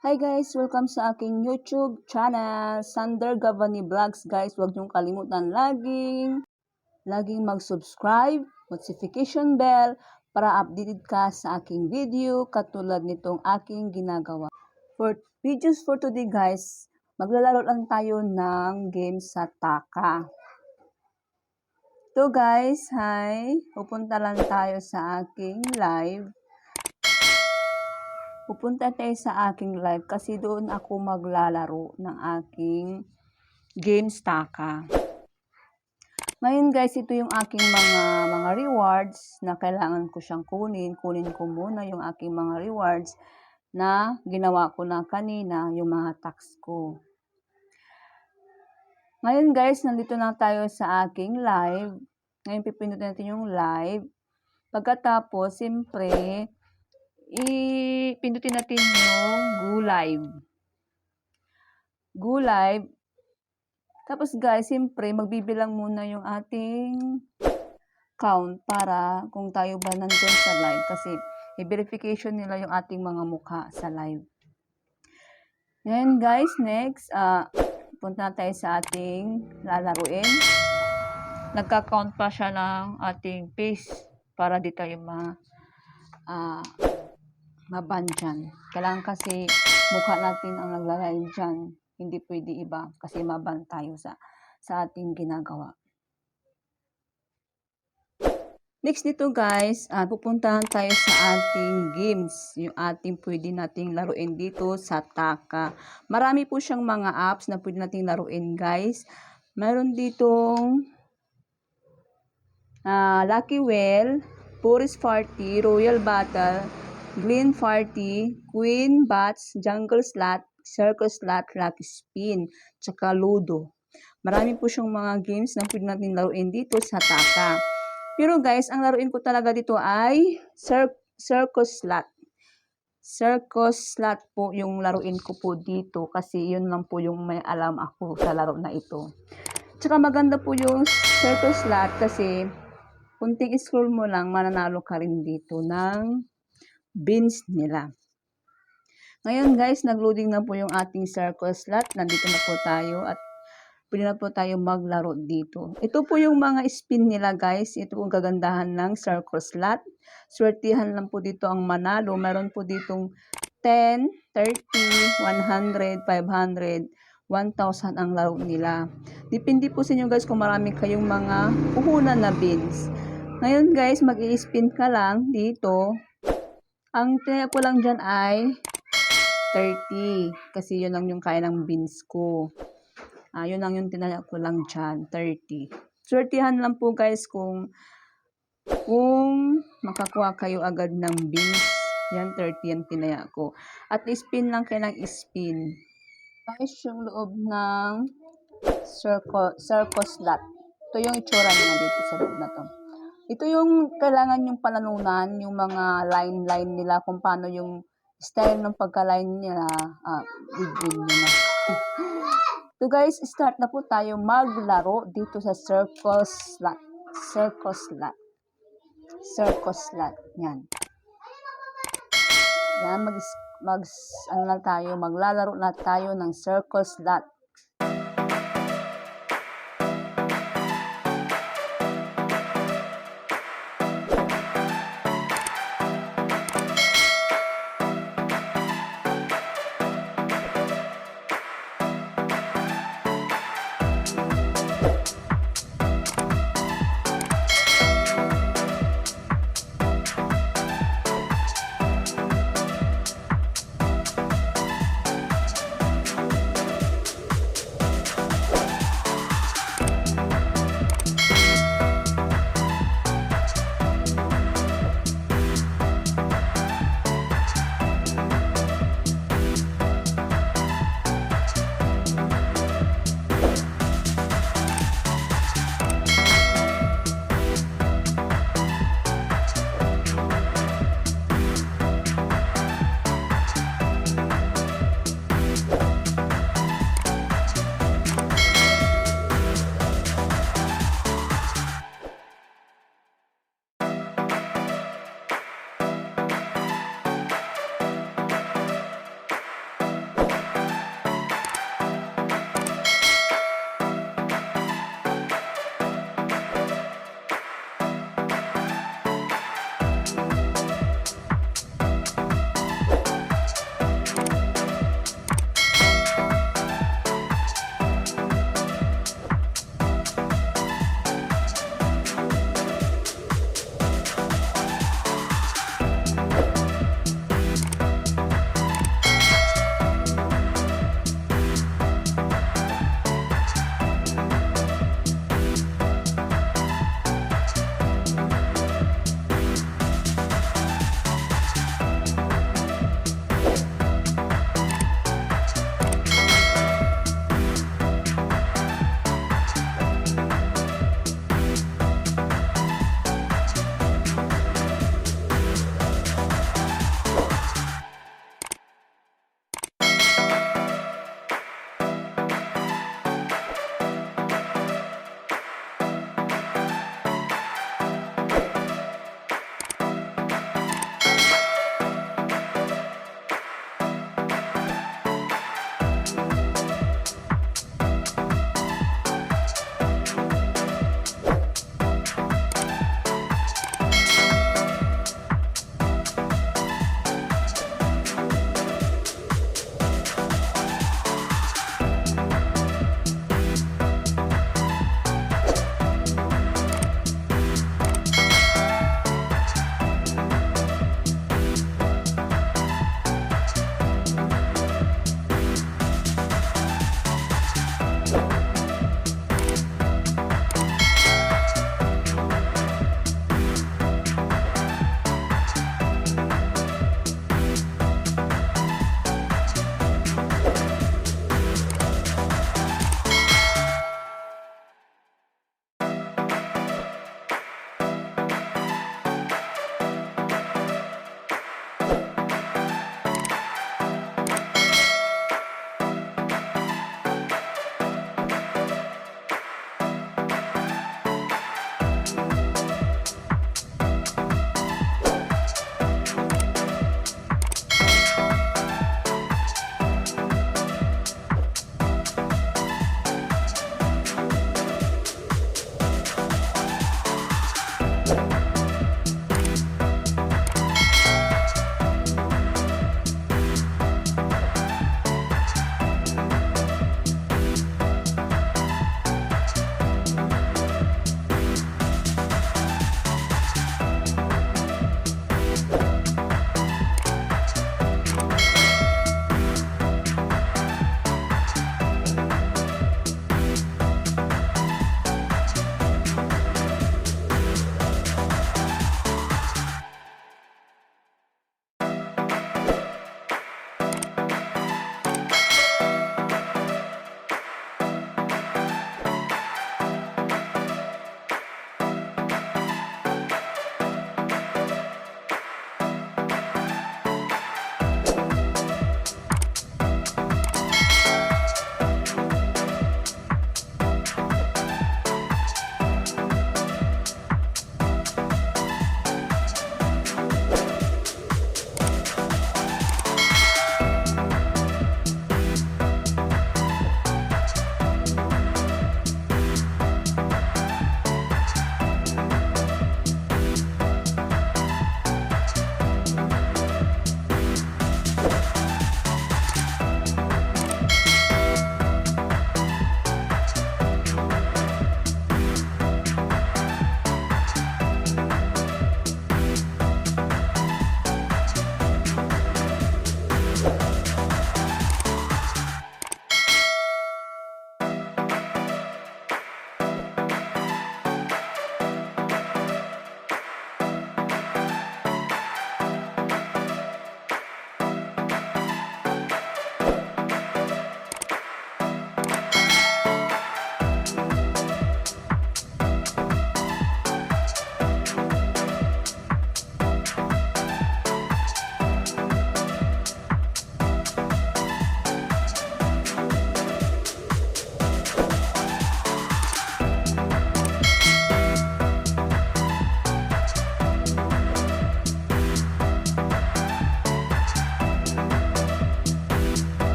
Hi guys! Welcome sa aking YouTube channel, Sander Gavani Vlogs guys. Huwag niyong kalimutan laging, laging mag-subscribe, notification bell, para updated ka sa aking video katulad nitong aking ginagawa. For videos for today guys, maglalaro lang tayo ng game sa Taka. So guys, hi! Pupunta lang tayo sa aking live pupunta tayo sa aking live kasi doon ako maglalaro ng aking Games Taka. Ngayon guys, ito yung aking mga mga rewards na kailangan ko siyang kunin. Kunin ko muna yung aking mga rewards na ginawa ko na kanina, yung mga tax ko. Ngayon guys, nandito na tayo sa aking live. Ngayon pipindutin natin yung live. Pagkatapos, siyempre, ipindutin natin yung Go Live. Go Live. Tapos guys, siyempre, magbibilang muna yung ating count para kung tayo ba nandun sa live. Kasi, i-verification nila yung ating mga mukha sa live. Ngayon guys, next, uh, punta tayo sa ating lalaruin. Nagka-count pa siya ng ating face para di tayo ma uh, maban dyan. Kailangan kasi mukha natin ang naglalive dyan. Hindi pwede iba kasi maban tayo sa, sa ating ginagawa. Next dito guys, uh, pupuntahan tayo sa ating games. Yung ating pwede nating laruin dito sa Taka. Marami po siyang mga apps na pwede nating laruin guys. Meron ditong uh, Lucky Well, Boris Party, Royal Battle, Green Party, Queen Bats, Jungle Slot, Circle Slot, Lucky Spin, tsaka Ludo. Marami po siyang mga games na pwede natin laruin dito sa Taka. Pero guys, ang laruin ko talaga dito ay Cir Circus Slot. Circus Slot po yung laruin ko po dito kasi yun lang po yung may alam ako sa laro na ito. Tsaka maganda po yung Circus Slot kasi kunting scroll mo lang, mananalo ka rin dito ng beans nila. Ngayon guys, nagloading na po yung ating circle slot. Nandito na po tayo at pwede na po tayo maglaro dito. Ito po yung mga spin nila guys. Ito ang gagandahan ng circle slot. Swertihan lang po dito ang manalo. Meron po ditong 10, 30, 100, 500, 1,000 ang laro nila. Depende po sa inyo guys kung marami kayong mga puhunan na beans. Ngayon guys, mag-i-spin ka lang dito. Ang tinaya ko lang dyan ay 30. Kasi yun lang yung kaya ng beans ko. Ah, yun lang yung tinaya ko lang dyan, 30. Swertihan lang po guys kung kung makakuha kayo agad ng beans. Yan, 30 yung tinaya ko. At spin lang kayo ng spin. Guys, yung loob ng circle, circle slot. Ito yung itsura niya dito sa loob na to. Ito yung kailangan yung pananunan, yung mga line-line nila, kung paano yung style ng pagka-line nila, ah, bigwin nyo na. so guys, start na po tayo maglaro dito sa circle slot. Circle slot. Circle slot. Yan. Yan, mag, mag, ano na tayo, maglalaro na tayo ng circle slot.